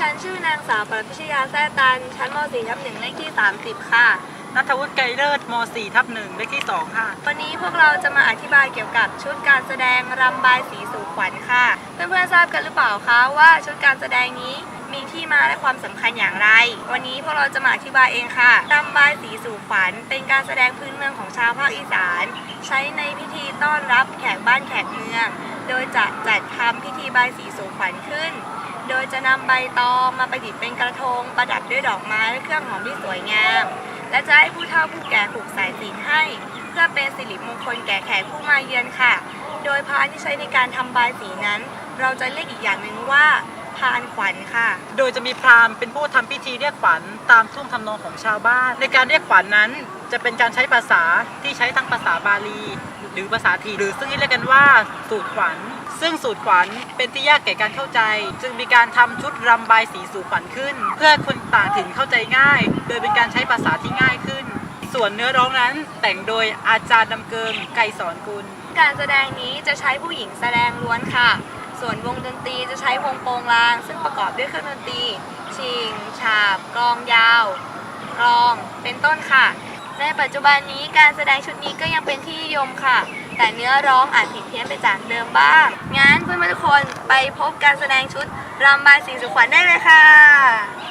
ฉันชื่อนางสาวปรัชญาแซ่ตัน ชั้นม .4 ทับหนึ่งเลขที่ 30 ค่ะ นัทวุฒิไกรเลิศม .4 ทับ1เลขที่ 2 ค่ะ วันนี้พวกเราจะมาอธิบายเกี่ยวกับชุดการแสดงรำบายสีสู่ขวัญค่ะ เพื่อนๆทราบกันหรือเปล่าคะว่าชุดการแสดงนี้ มีที่มาและความสำคัญอย่างไร วันนี้พวกเราจะมาอธิบายเองค่ะรำบายสีสู่ขวัญเป็นการแสดงพื้นเมืองของชาวภาคอีสาน ใช้ในพิธีต้อนรับแขกบ้านแขกเมือง โดยจะจัดทำพิธีบายสีสู่ขวัญขึ้น โดยจะนำใบตองมาประดิษฐ์เป็นกระทง ประดับด้วยดอกไม้และเครื่องหอมที่สวยงาม และจะให้ผู้เฒ่าผู้แก่ผูกสายสินให้ เพื่อเป็นสิริมงคลแก่แขกผู้มาเยือนค่ะ โดยพานที่ใช้ในการทำบายสีนั้น เราจะเรียกอีกอย่างหนึ่งว่า พานขวัญค่ะ โดยจะมีพราหมณ์เป็นผู้ทำพิธีเรียกขวัญตามท่วงทำนองของชาวบ้าน ในการเรียกขวัญนั้น จะเป็นการใช้ภาษาที่ใช้ทั้งภาษาบาลี หรือภาษาทีหรือซึ่งเรียกกันว่าสูตรขวัญซึ่งสูตรขวัญเป็นที่ยากแก่การเข้าใจ จึงมีการทำชุดรำบายสีสู่ขวัญขึ้น เพื่อคนต่างถิ่นเข้าใจง่าย โดยเป็นการใช้ภาษาที่ง่ายขึ้น ส่วนเนื้อร้องนั้นแต่งโดยอาจารย์ดำเกิงไกรสอนกุล การแสดงนี้จะใช้ผู้หญิงแสดงล้วนค่ะ ส่วนวงดนตรีจะใช้วงโปงลาง ซึ่งประกอบด้วยเครื่องดนตรี ชิง ฉาบ กลองยาวกลอง เป็นต้นค่ะ ในปัจจุบันนี้การแสดงชุดนี้ก็ยังเป็นที่นิยมค่ะ แต่เนื้อร้องอาจผิดเพี้ยนไปจากเดิมบ้าง งั้นเพื่อนๆทุกคนไปพบการแสดงชุดรำบายสีสุขวัญได้เลยค่ะ